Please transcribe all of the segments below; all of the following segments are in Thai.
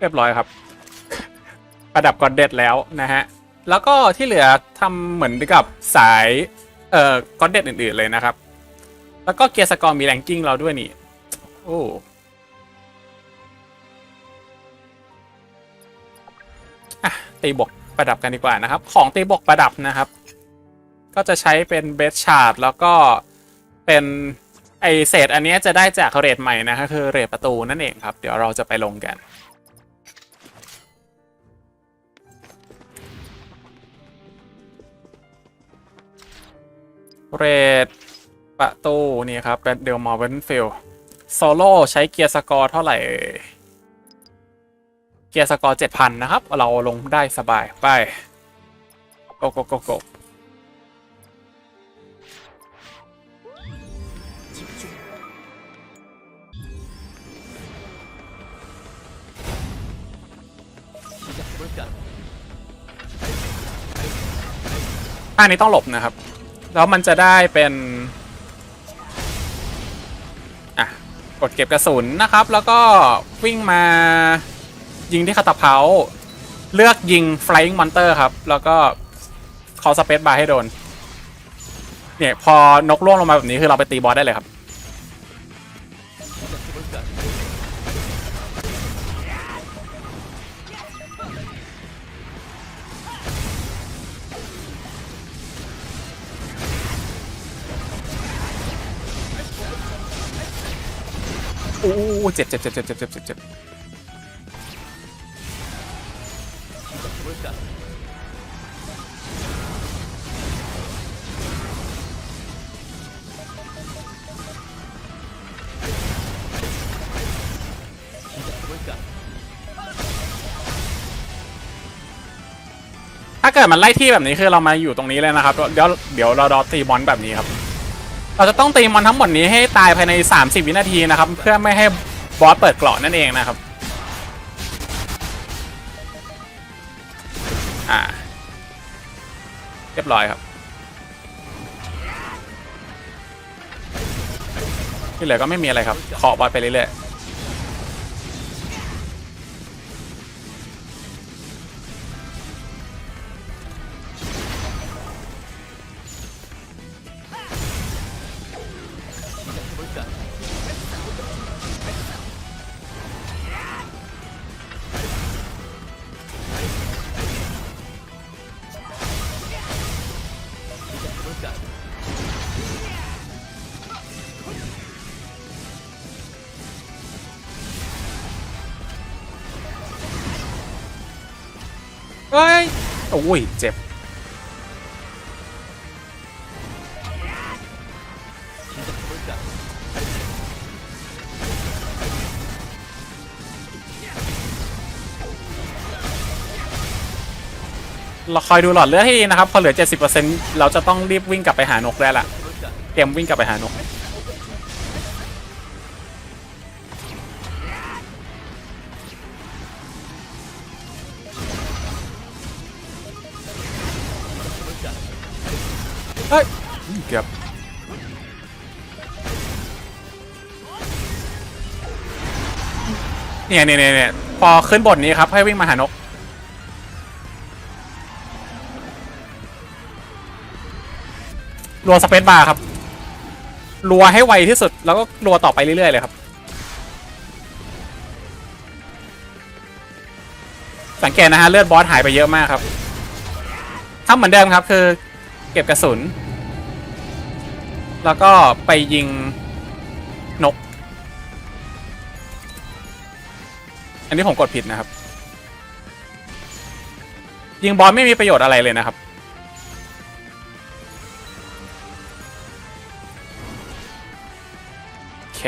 เรียบร้อยครับ ประดับกอดเด็ดแล้วนะฮะ แล้วก็ที่เหลือทำเหมือนกับสายเอ่อกอดเด็ดอื่นๆเลยนะครับ แล้วก็เกียร์สกอร์มีแรงกิ้งเราด้วยนี่ โอ้ตีบกประดับกันดีกว่านะครับ ของตีบกประดับนะครับ ก็จะใช้เป็นเบสชาร์ดแล้วก็เป็นไอเศษอันเนี้ยจะได้จากเรทใหม่นะครับคือเรทประตูนั่นเองครับ เดี๋ยวเราจะไปลงกัน เรทประตูนี่ครับเป็นเดลมอร์เวนฟิลโซโล่ใช้เกียร์สกอร์เท่าไหร่เอ่ยเกียร์สกอร์7,000นะครับ เราลงได้สบายไปโกโกโกโกอันนี้ต้องหลบนะครับ แล้วมันจะได้เป็นอะกดเก็บกระสุนนะครับ แล้วก็วิ่งมายิงที่คาตาเพาเลือกยิง flying monster ครับ แล้วก็คอสเปซบาร์ให้โดน เนี่ย พอนกล่วงลงมาแบบนี้คือเราไปตีบอสได้เลยครับ โอ้เจ็บเจ็บเจ็บเจ็บเจ็บเจ็บเจ็บถ้าเกิดมันไล่ที่แบบนี้คือเรามาอยู่ตรงนี้เลยนะครับ เดี๋ยวเดี๋ยวเราดอตีบอลแบบนี้ครับ เราจะต้องตีมอนทั้งหมดนี้ให้ตายภายใน 30 วินาทีนะครับ เพื่อไม่ให้บอสเปิดเกราะนั่นเองนะครับอ่าเรียบร้อยครับที่เหลือก็ไม่มีอะไรครับเคาะบอสไปเรื่อยๆ เฮ้ยโอ้ยเจ็บเราคอยดูหลอดเลือดให้ดีนะครับ พอเหลือ 70%เราจะต้องรีบวิ่งกลับไปหานกได้ละเตรียมวิ่งกลับไปหานก เฮ้ยเกือบเนี่ยเนี่ยเนี่ยเนี่ยพอขึ้นบทนี้ครับ ให้วิ่งมาหานก รัวสเปซบาร์ครับ รัวให้ไวที่สุด แล้วก็รัวต่อไปเรื่อย ๆ เลยครับ สังเกตนะฮะ เลือดบอสหายไปเยอะมากครับทำเหมือนเดิมครับ คือ เก็บกระสุน แล้วก็ไปยิงนก อันนี้ผมกดผิดนะครับ ยิงบอสไม่มีประโยชน์อะไรเลยนะครับ โอเค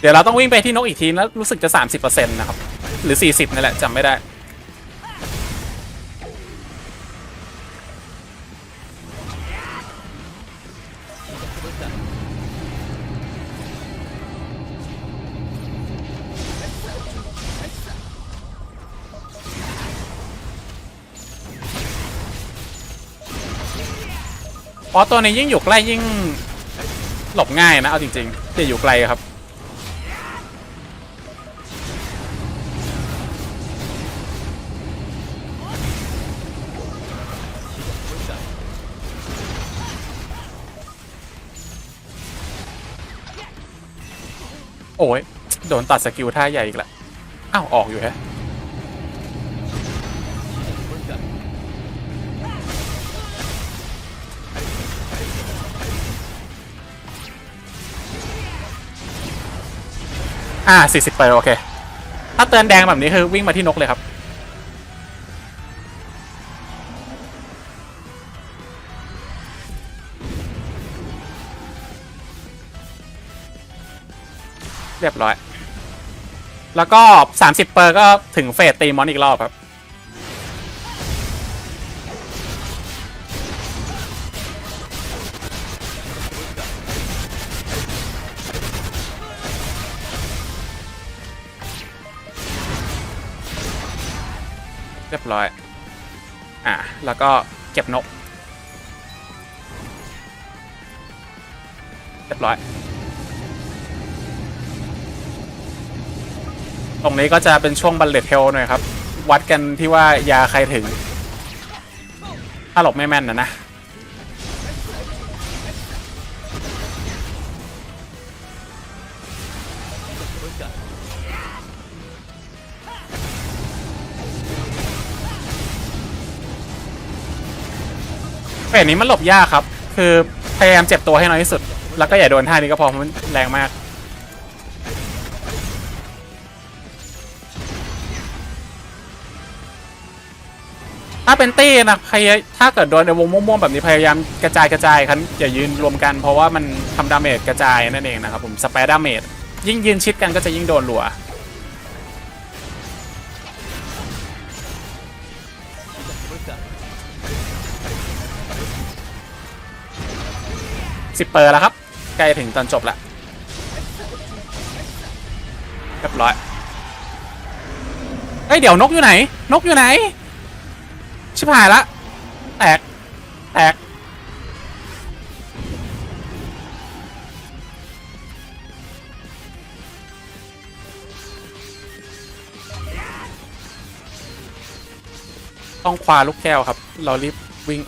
เดี๋ยวเราต้องวิ่งไปที่นกอีกทีแล้วรู้สึกจะ 30%นะครับ หรือ 40นั่นแหละจำไม่ได้โอสตัวนี้ยิ่งอยู่ใกล้ยิ่งหลบง่ายนะ เอาจริงๆจะอยู่ไกลครับ โอ้ย โดนตัดสกิลท่าใหญ่อีกละอ้าว ออกอยู่ฮะอ่า40ไปอร์โอเค ถ้าเตือนแดงแบบนี้คือวิ่งมาที่นกเลยครับ เรียบร้อย แล้วก็ 30 เปอร์ก็ถึงเฟสตีมอนอีกรอบครับ เรียบร้อย อะ แล้วก็เก็บนก เรียบร้อย ตรงนี้ก็จะเป็นช่วงบัลเลตเทลหน่อยครับ วัดกันที่ว่ายาใครถึง ถ้าหลบไม่แม่นนะนะเฟสนี้มันหลบยากครับ คือพยายามเจ็บตัวให้น้อยที่สุด แล้วก็อย่าโดนท่านี้ก็พอเพราะมันแรงมาก ถ้าเป็นตี้นะพยายถ้าเกิดโดนในวงม่วงๆแบบนี้พยายามกระจายกระจายครับอย่ายืนรวมกันเพราะว่ามันทำดาเมจกระจายนั่นเองนะครับผมสเปรดาเมจยิ่งยืนชิดกันก็จะยิ่งโดนรัวสิบเปอร์แล้วครับ ใกล้ถึงตอนจบแล้วเรียบร้อยเอ้ยเดี๋ยวนกอยู่ไหน นกอยู่ไหน บหายละ แตก แตก ต้องคว้าลูกแก้วครับ เรารีบวิ่ง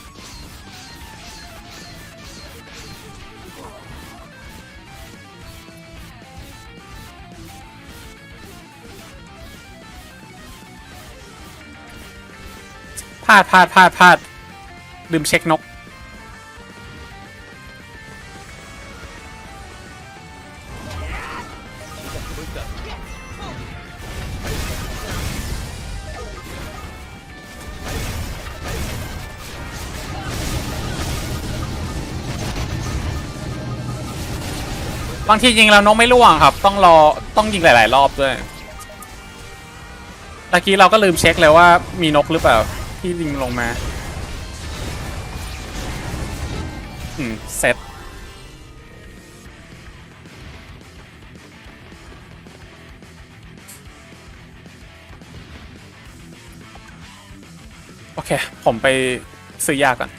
พลาดพลาดพลาดพลาดลืมเช็คนก บางทียิงแล้วนกไม่ล่วงครับ ต้องรอต้องยิงหลาย ๆ รอบด้วยตะกี้เราก็ลืมเช็คเลยว่ามีนกหรือเปล่า ที่ลิงลงมา อืมเซตโอเค ผมไปซื้อยาก่อน